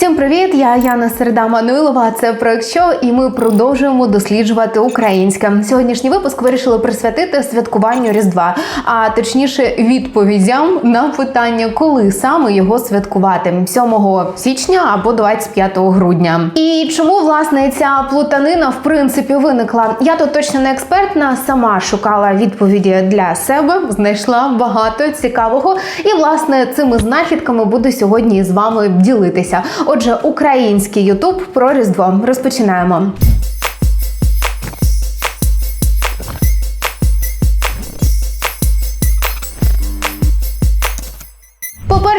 Всім привіт! Я Яна Середа Мануйлова. Це проект «Що» і ми продовжуємо досліджувати українське. Сьогоднішній випуск вирішили присвятити святкуванню Різдва, а точніше відповідям на питання, коли саме його святкувати 7 січня або 25 грудня. І чому власне ця плутанина в принципі виникла? Я тут точно не експертна, сама шукала відповіді для себе, знайшла багато цікавого. І власне цими знахідками буду сьогодні з вами ділитися. Отже, український Ютуб про Різдво. Розпочинаємо.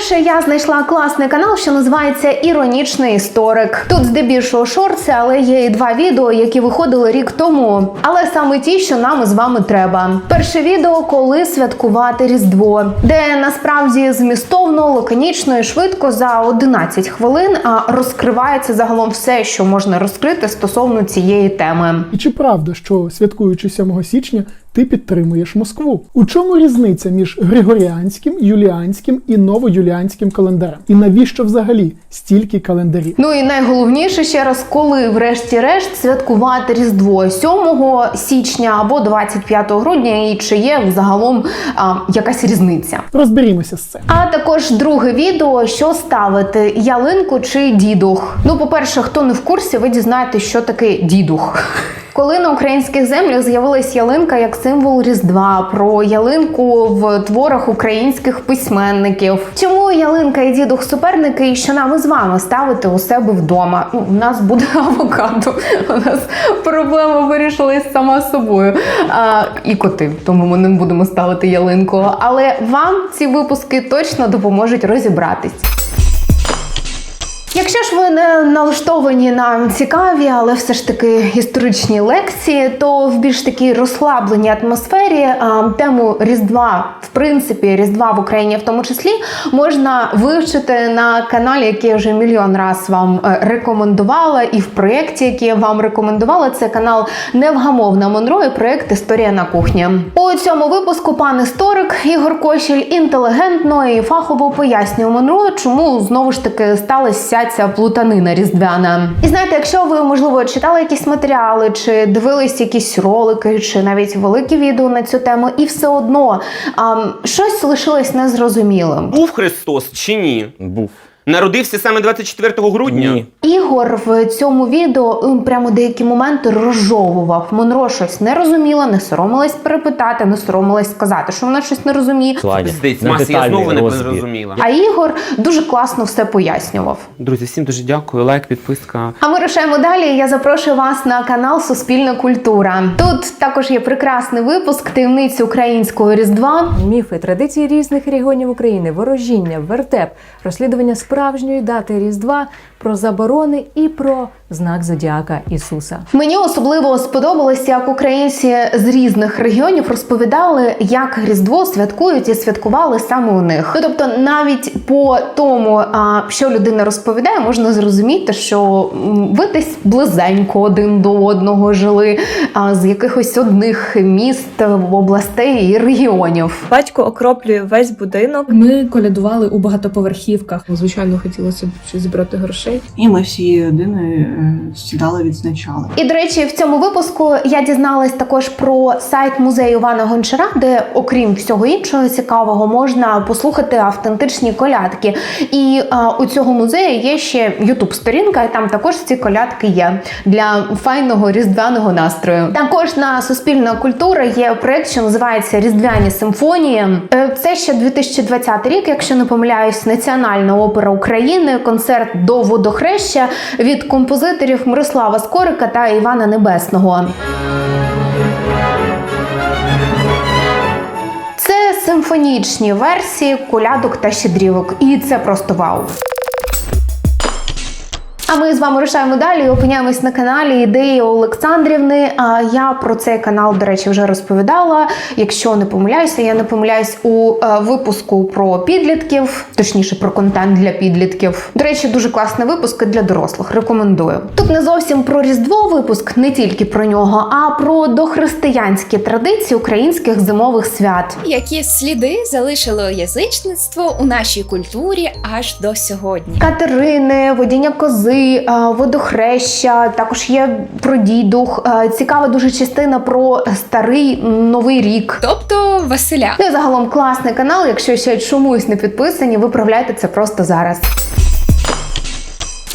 По-перше, я знайшла класний канал, що називається Іронічний історик. Тут здебільшого шорти, але є і два відео, які виходили рік тому. Але саме ті, що нам з вами треба. Перше відео, коли святкувати Різдво, де насправді змістовно, лаконічно і швидко за 11 хвилин розкривається загалом все, що можна розкрити стосовно цієї теми. І чи правда, що святкуючи 7 січня, ти підтримуєш Москву? У чому різниця між григоріанським, юліанським і новоюліанським календарем? І навіщо взагалі стільки календарів? Ну і найголовніше ще раз, коли врешті-решт святкувати Різдво 7 січня або 25 грудня, і чи є загалом а, якась різниця? Розберімося з цим. А також друге відео, що ставити ялинку чи дідух. Ну, по-перше, хто не в курсі, ви дізнаєтесь, що таке дідух. Коли на українських землях з'явилась ялинка як символ Різдва, про ялинку в творах українських письменників. Чому ялинка і дідух суперники, і що нам із вами ставити у себе вдома? Ну, у нас буде авокадо. У нас проблема вирішилась сама собою. А, і коти, тому ми не будемо ставити ялинку. Але вам ці випуски точно допоможуть розібратись. Якщо ж ви не налаштовані на цікаві, але все ж таки історичні лекції, то в більш такій розслабленій атмосфері тему Різдва, в принципі, Різдва в Україні, в тому числі, можна вивчити на каналі, який я вже мільйон раз вам е, рекомендувала, і в проєкті, який я вам рекомендувала, це канал Невгамовна Монро і проєкт Історія на кухні. У цьому випуску пан історик Ігор Кошель інтелігентно і фахово пояснює Монро, чому знову ж таки сталася ця плутанина різдвяна. І знаєте, якщо ви можливо читали якісь матеріали, чи дивились якісь ролики, чи навіть великі відео на цю тему, і все одно а, щось лишилось незрозумілим. Був Христос чи ні? Був. Народився саме 24 грудня? Ні. Ігор в цьому відео прямо деякі моменти розжовував. Монро щось не розуміла, не соромилась перепитати, не соромилась сказати, що вона щось не розуміє. Ладно. Пиздець, На я детальний знову не розбір. зрозуміла. А Ігор дуже класно все пояснював. Друзі, всім дуже дякую. Лайк, підписка. А ми рушаємо далі. Я запрошую вас на канал Суспільна культура. Тут також є прекрасний випуск таємниці українського різдва. Міфи, традиції різних регіонів України, ворожіння, вертеп, розслідування справжньої дати Різдва, про заборони і про знак зодіака Ісуса. Мені особливо сподобалося, як українці з різних регіонів розповідали, як Різдво святкують і святкували саме у них. Ну тобто, навіть по тому, що людина розповідає, можна зрозуміти, що ви десь близенько один до одного жили, з якихось одних міст, областей і регіонів. Батько окроплює весь будинок. Ми колядували у багатоповерхівках. Звичайно, хотілося б щось зібрати грошей. І ми всією родиною е, сідали, відзначали. І до речі, в цьому випуску я дізналась також про сайт музею Івана Гончара, де, окрім всього іншого цікавого, можна послухати автентичні колядки. І а, у цього музею є ще ютуб сторінка, і там також ці колядки є для файного різдвяного настрою. Також на Суспільна культура є проект, що називається Різдвяні симфонії. Е, Це ще 2020 рік, якщо не помиляюсь, Національна опера України, концерт до водохреща від композиторів Мирослава Скорика та Івана Небесного. Це симфонічні версії колядок та щедрівок, і це просто вау. А ми з вами рушаємо далі. і Опиняємось на каналі ідеї Олександрівни. А я про цей канал, до речі, вже розповідала. Якщо не помиляюся, я не помиляюсь у е, випуску про підлітків, точніше про контент для підлітків. До речі, дуже класний випуск для дорослих. Рекомендую. Тут не зовсім про різдво випуск, не тільки про нього, а про дохристиянські традиції українських зимових свят. Які сліди залишило язичництво у нашій культурі аж до сьогодні? Катерини, водіння кози, водохреща, також є про дідух. Цікава дуже частина про старий новий рік. Тобто Василя. Ну загалом класний канал. Якщо ще чомусь не підписані, виправляйте це просто зараз.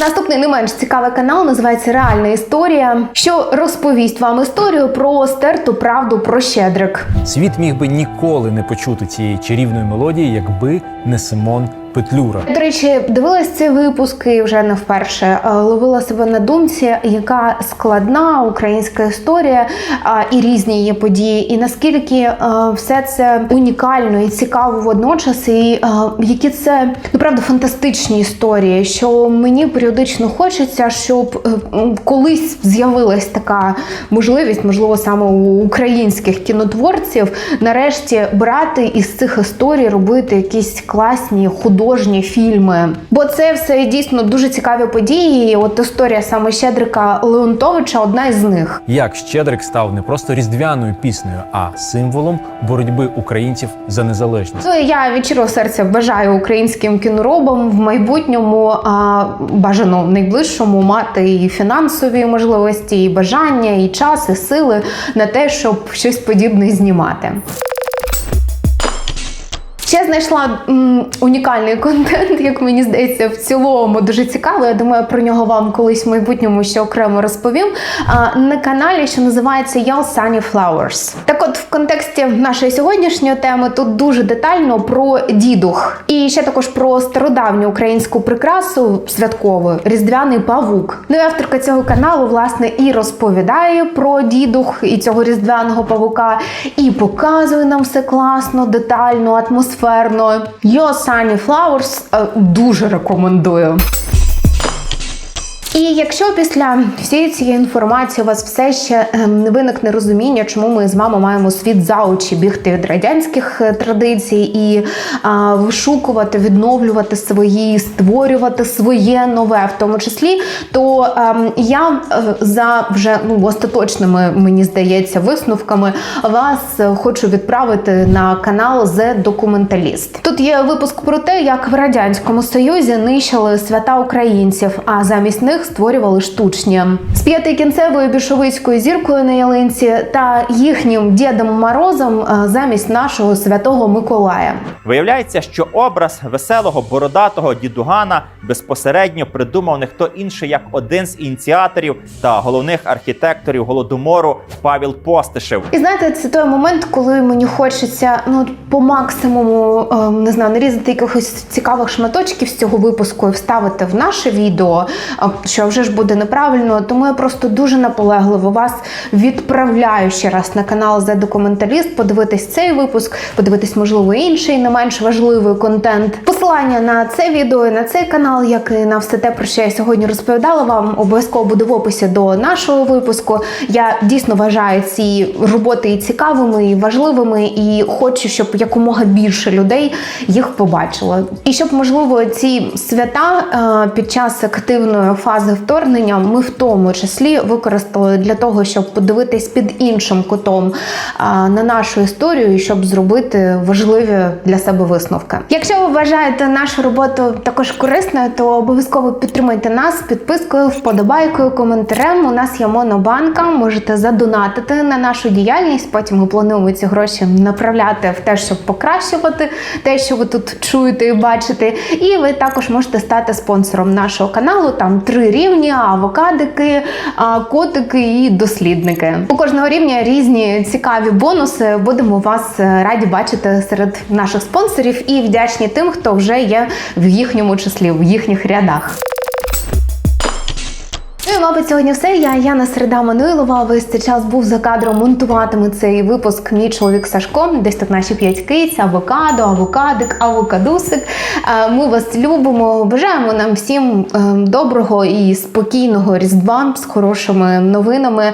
Наступний не менш цікавий канал називається Реальна історія, що розповість вам історію про стерту правду про щедрик. Світ міг би ніколи не почути цієї чарівної мелодії, якби не Симон Петлюра. До речі, дивилась цей випуск і вже не вперше е, ловила себе на думці, яка складна українська історія і різні її події, і наскільки е, все це унікально і цікаво водночас, і е, які це направду фантастичні історії, що мені періодично хочеться, щоб колись з'явилась така можливість, можливо, саме у українських кінотворців, нарешті брати із цих історій, робити якісь класні художні фільми. Бо це все дійсно дуже цікаві події. І От історія саме Щедрика Леонтовича одна із них. Як Щедрик став не просто різдвяною піснею, а символом боротьби українців за незалежність. Ну, я від щирого серця бажаю українським кіноробам в майбутньому а, бажано в найближчому мати і фінансові можливості, і бажання, і час, і сили на те, щоб щось подібне знімати. Ще знайшла м, унікальний контент, як мені здається, в цілому дуже цікаво. Я думаю, про нього вам колись в майбутньому ще окремо розповім. А, на каналі, що називається Yell Sunny Flowers. Так от, в контексті нашої сьогоднішньої теми тут дуже детально про дідух. І ще також про стародавню українську прикрасу святкову різдвяний павук. Ну і авторка цього каналу, власне, і розповідає про дідух і цього різдвяного павука, і показує нам все класно, детально, атмосферно. Yo Sunny Flowers е, дуже рекомендую. І якщо після всієї цієї інформації у вас все ще ем, не виникне розуміння, чому ми з вами маємо світ за очі бігти від радянських е, традицій і а, вишукувати, відновлювати свої, створювати своє нове, в тому числі, то ем, я е, за вже ну остаточними, мені здається, висновками вас е, хочу відправити на канал The Документаліст. Тут є випуск про те, як в радянському союзі нищили свята українців, а замість них створювали штучні з п'ятикінцевою більшовицькою зіркою на ялинці та їхнім дідом Морозом е, замість нашого святого Миколая. Виявляється, що образ веселого бородатого дідугана безпосередньо придумав не хто інший, як один з ініціаторів та головних архітекторів голодомору Павел Постишев. І знаєте, це той момент, коли мені хочеться ну по максимуму е, не знаю, нарізати якихось цікавих шматочків з цього випуску і вставити в наше відео, е, що вже ж буде неправильно. Тому я просто дуже наполегливо вас відправляю ще раз на канал The Документаліст, подивитись цей випуск, подивитись, можливо, інший не менш важливий контент. Посилання на це відео і на цей канал, як і на все те, про що я сьогодні розповідала вам, обов'язково буде в описі до нашого випуску. Я дійсно вважаю ці роботи і цікавими, і важливими, і хочу, щоб якомога більше людей їх побачило. І щоб, можливо, ці свята е, під час активної фази вторгнення ми в тому числі використали для того, щоб подивитись під іншим кутом на нашу історію, і щоб зробити важливі для себе висновки. Якщо ви вважаєте нашу роботу також корисною, то обов'язково підтримайте нас підпискою, вподобайкою, коментарем. У нас є монобанка. Можете задонатити на нашу діяльність. Потім ми плануємо ці гроші направляти в те, щоб покращувати те, що ви тут чуєте і бачите. І ви також можете стати спонсором нашого каналу. Там три рівні: авокадики, котики і дослідники. У кожного рівня різні цікаві бонуси. Будемо вас е, раді бачити серед наших спонсорів і вдячні тим, хто вже є в їхньому числі, в їхніх рядах. Ну мабуть, сьогодні все. Я Яна Середа Мануйлова. Весь цей час був за кадром монтуватиме цей випуск. Мій чоловік Сашко. Десь тут наші п'ять киць, авокадо, авокадик, авокадусик. Е, Ми вас любимо. Бажаємо нам всім е, доброго і спокійного різдва з хорошими новинами.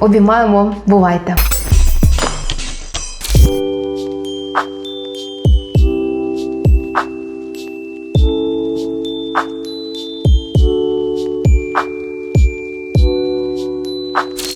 Обіймаємо. Бувайте!